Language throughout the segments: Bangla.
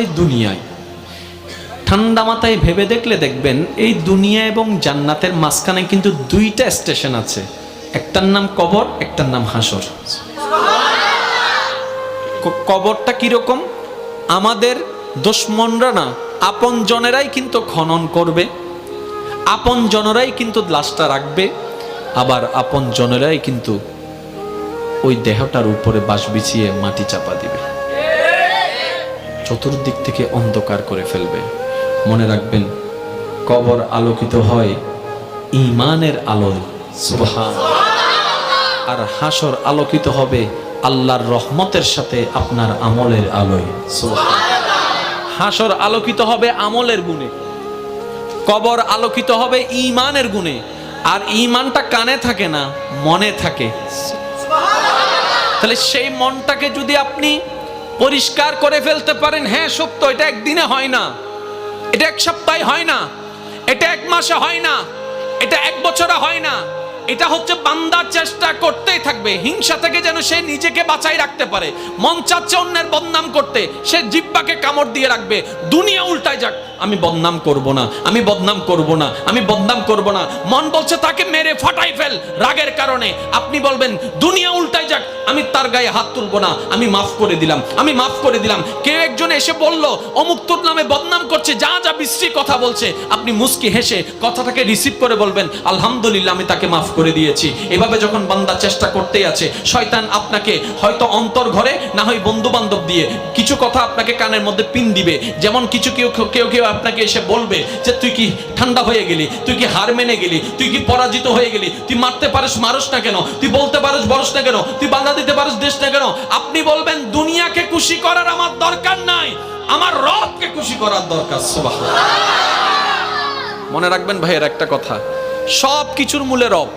এই দুনিয়ায়। ঠান্ডা মাথায় ভেবে দেখলে দেখবেন, এই দুনিয়া এবং জান্নাতের মাঝখানে কিন্তু দুইটা স্টেশন আছে। একটার নাম কবর, একটার নাম হাসর। কবরটা কীরকম? আমাদের দুশ্মনরা না আপন জনেরাই কিন্তু খনন করবে আপন জনেরাই কিন্তু লাশটা রাখবে, আবার আপন জনেরাই কিন্তু ওই দেহটার উপরে বাঁশ বিছিয়ে মাটি চাপা দিবে। চতুর্দিক থেকে অন্ধকার করে ফেলবে। মনে রাখবেন, কবর আলোকিত হয় ইমানের আলোয়। সুবহান। আর হাসর আলোকিত হবে আল্লাহর রহমতের সাথে আপনার আমলের আলোয়। সুবহান। হাসর আলোকিত হবে আমলের গুণে। কবর আলোকিত হবে ইমানের গুণে। আর ইমানটা কানে থাকে না, মনে থাকে। তাহলে সেই মনটাকে যদি আপনি পরিষ্কার করে ফেলতে পারেন হ্যাঁ সত্য, এটা একদিনে হয় না। এটা এক সপ্তাহে হয় না। এটা এক মাসে হয় না। এটা এক বছরে হয় না। এটা হচ্ছে বান্দার চেষ্টা করতেই থাকবে। হিংসা থেকে যেন সে নিজেকে বাঁচাই রাখতে পারে। মন চাচ্ছে অন্যের বদনাম করতে। সে জিব্বাকে কামড় দিয়ে রাখবে। দুনিয়া উল্টায় যাক। আমি বদনাম করব না। আমি বদনাম করব না। আমি বদনাম করব না। মন বলছে, তাকে মেরে ফাটাই ফেল রাগের কারণে। আপনি বলবেন, দুনিয়া উল্টায় যাক। আমি তার গায়ে হাত তুলবো না। আমি মাফ করে দিলাম। আমি মাফ করে দিলাম। কেউ একজন এসে বলল, অমুক তোর নামে বদনাম করছে। যা যা বিশ্রী কথা বলছে। আপনি মুস্কি হেসে কথাটাকে রিসিভ করে বলবেন, আলহামদুলিল্লাহ, আমি তাকে মাফ করে দিয়েছি। এভাবে যখন বান্দা চেষ্টা করতেই আছে, শয়তান আপনাকে হয়তো অন্তর ঘরে, না হয় বন্ধু বান্ধব দিয়ে কিছু কথা আপনাকে কানের মধ্যে পিন দিবে। যেমন কিছু কেউ কেউ কেউ আপনাকে এসে বলবে যে, তুই কি ঠান্ডা হয়ে গেলি? তুই কি হার মেনে গেলি? তুই কি পরাজিত হয়ে গেলি? তুই মারতে পারিস, মারস না কেন? তুই বলতে পারিস, বলস না কেন? তুই বাধা দিতে পারিস, দেশ না কেন? আপনি বলবেন, দুনিয়াকে খুশি করার আমার দরকার নাই। আমার রবকে খুশি করার দরকার। মনে রাখবেন ভাইয়ের একটা কথা সব কিছুর মূলে রব।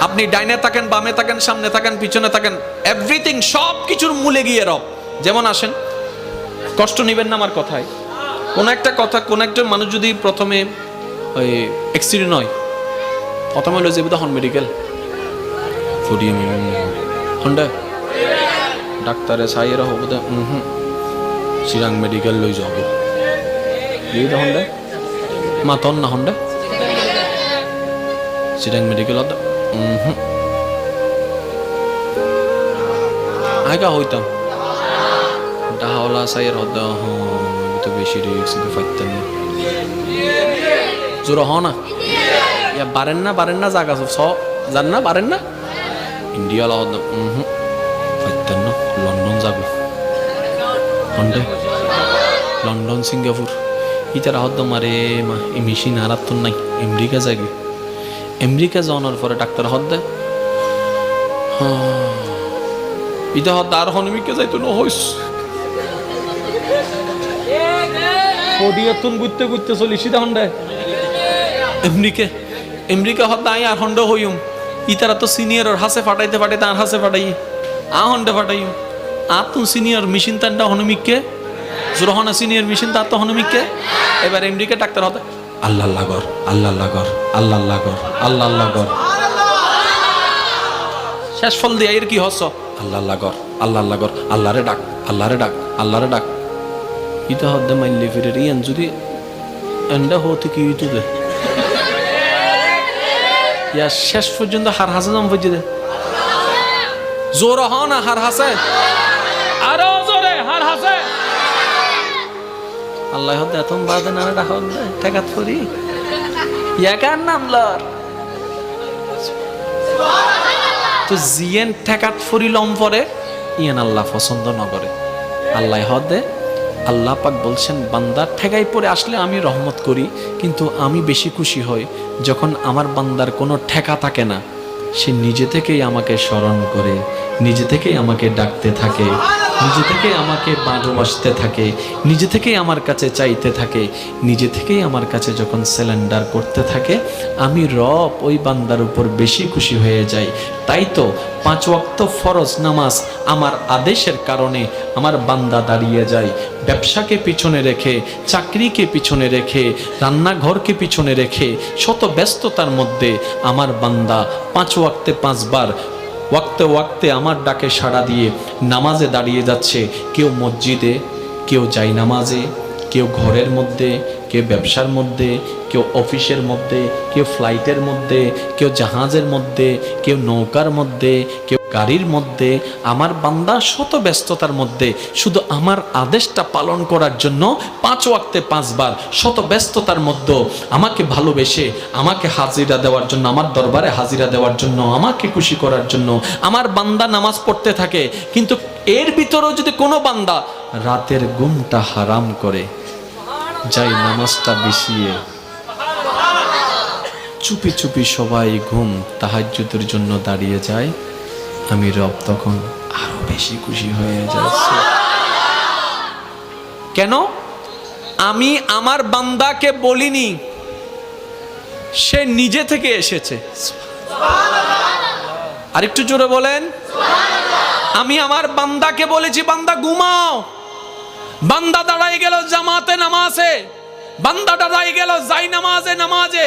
আপনি ডাইনে থাকেন বামে থাকেন সামনে থাকেন পিছনে থাকেন এভরিথিং সব কিছুর মূলে গিয়ে রব। যেমন আসেন কষ্ট নেবেন না আমার কথায়। কোন একটা কথা কোন একজন মানুষ যদি প্রথমে ওই অ্যাক্সিডেন্ট হয় প্রথমে হলো যে হন মেডিকেল হন্ডা ডাক্তারে সাইয়েরা হব দে হুম। চিরাং মেডিকেল লৈ যাব। এই হন্ডা মা তন না হন্ডা চিরাং মেডিকেলত হুম আগা হইতাম ডাহাওলা সাইয়ের হদ্দা তো বেশি রিক্স ফাইতেন না জোর হ না ইয়া বারেন না বারেন না জাগা স জান না বারেন না ইন্ডিয়া লা হদ্দা হুম ফাইতেন না লন্ডন যাব হন্ডে লন্ডন সিঙ্গাপুর ইতারা হদ্দ মারে মা এই মেশিন আর নাই আমেরিকা যাবি আমেরিকা যাওয়ার পরে ডাক্তার হদ্দে হ্যাঁ ইটা হদ্দ আর হনমিকে যাইতো না হইস। পডিয়াতুন গুইতে গুইতে চলি সিধা হন্ডে আমেরিকা আমেরিকা হদ্দা আই আর হন্ড হইম। ইতারা তো সিনিয়র হাসে ফাটাইতে ফাটাইতে আর হাসে ফাটাই। আ হন্ডে ফাটাইম আর তুন সিনিয়র মেশিন তানটা হনমিককে। জোরহনা সিনিয়র মেশিন তার তো হনমিককে। এবার আমেরিকা ডাক্তার হতে আল্লাহ লাগর আল্লাহ লাগর আল্লাহ লাগর আল্লাহ লাগর শেষ ফল দিয়ে এর কি হস? আল্লাহ লাগর আল্লাহ লাগর আল্লাহরে ডাক আল্লাহরে ডাক আল্লাহরে ডাক। ইটা হদ্দে মাইলে ফিরে ইয়ান যদি এন্ডা হতে কি দে ইয়া শেষ পর্যন্ত হার হাসে নাম বুঝে দে জোর হ না হার হাসে। আরও আল্লাহ এতম বাদে না ডাক হদ্দে ঠেকাত করি ইয়া কার নাম লর। তো জিয়েন ঠেকাত ফরিলম পরে, ইয়ান আল্লাহ পছন্দ নগরে আল্লাহ হদে আল্লাহ পাক বলছেন, বান্দা ঠেকাই পরে আসলে আমি রহমত করি, কিন্তু আমি বেশি খুশি হই যখন আমার বান্দার কোনো ঠেকা থাকে না। সে নিজে থেকেই আমাকে স্মরণ করে, নিজে থেকেই আমাকে ডাকতে থাকে। নিজে থেকেই আমাকে ভালোবাসতে থাকে, নিজে থেকেই আমার কাছে চাইতে থাকে, নিজে থেকেই আমার কাছে যখন সিলিন্ডার করতে থাকে, আমি রব ওই বান্দার উপর বেশি খুশি হয়ে যাই। তাই তো পাঁচ ওয়াক্ত ফরজ নামাজ আমার আদেশের কারণে আমার বান্দা দাঁড়িয়ে যায়। ব্যবসাকে পিছনে রেখে, চাকরিকে পিছনে রেখে, রান্নাঘরকে পিছনে রেখে, শত ব্যস্ততার মধ্যে আমার বান্দা পাঁচ ওয়াক্তে পাঁচবার ওয়াক্তে ওয়াক্তে আমার ডাকে সাড়া দিয়ে নামাজে দাঁড়িয়ে যাচ্ছে। কেউ মসজিদে, কেউ যাই নামাজে, কেউ ঘরের মধ্যে কেউ ব্যবসার মধ্যে, কেউ অফিসের মধ্যে, কেউ ফ্লাইটের মধ্যে, কেউ জাহাজের মধ্যে, কেউ নৌকার মধ্যে, কেউ গাড়ির মধ্যে, আমার বান্দা শত ব্যস্ততার মধ্যে, শুধু আমার আদেশটা পালন করার জন্য পাঁচ ওয়াক্তে পাঁচবার শত ব্যস্ততার মধ্যে আমাকে ভালোবেসে, আমাকে হাজিরা দেওয়ার জন্য, আমার দরবারে হাজিরা দেওয়ার জন্য, আমাকে খুশি করার জন্য আমার বান্দা নামাজ পড়তে থাকে। কিন্তু এর ভিতরেও যদি কোনো বান্দা রাতের ঘুমটা হারাম করে যাই নামাজটা বিছিয়ে চুপি চুপি সবাই ঘুম তাহাজ্জুদের জন্য দাঁড়িয়ে যায়। আমি রব তখন আরও বেশি খুশি হয়ে যাচ্ছে। কেন? আমি আমার বান্দাকে বলিনি, সে নিজে থেকে এসেছে। আরেকটু জোরে বলেন। আমি আমার বান্দাকে বলেছি, বান্দা, ঘুমাও। বান্দা দাঁড়াই গেল জামাতে নামাজে। বান্দা দাঁড়াই গেল যাই নামাজে। নামাজে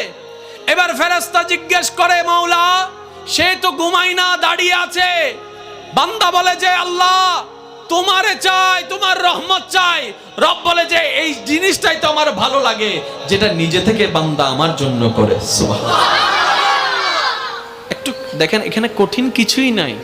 এবার ফেরেস্তা জিজ্ঞেস করে, মাওলা, সে তো ঘুমাই না, দাঁড়িয়ে আছে। বান্দা বলে যে, আল্লাহ, তোমারে চাই, তোমার রহমত চাই। রব বলে যে, এই জিনিসটাই তো আমার ভালো লাগে, যেটা নিজে থেকে বান্দা আমার জন্য করে। একটু দেখেন, এখানে কঠিন কিছুই নাই।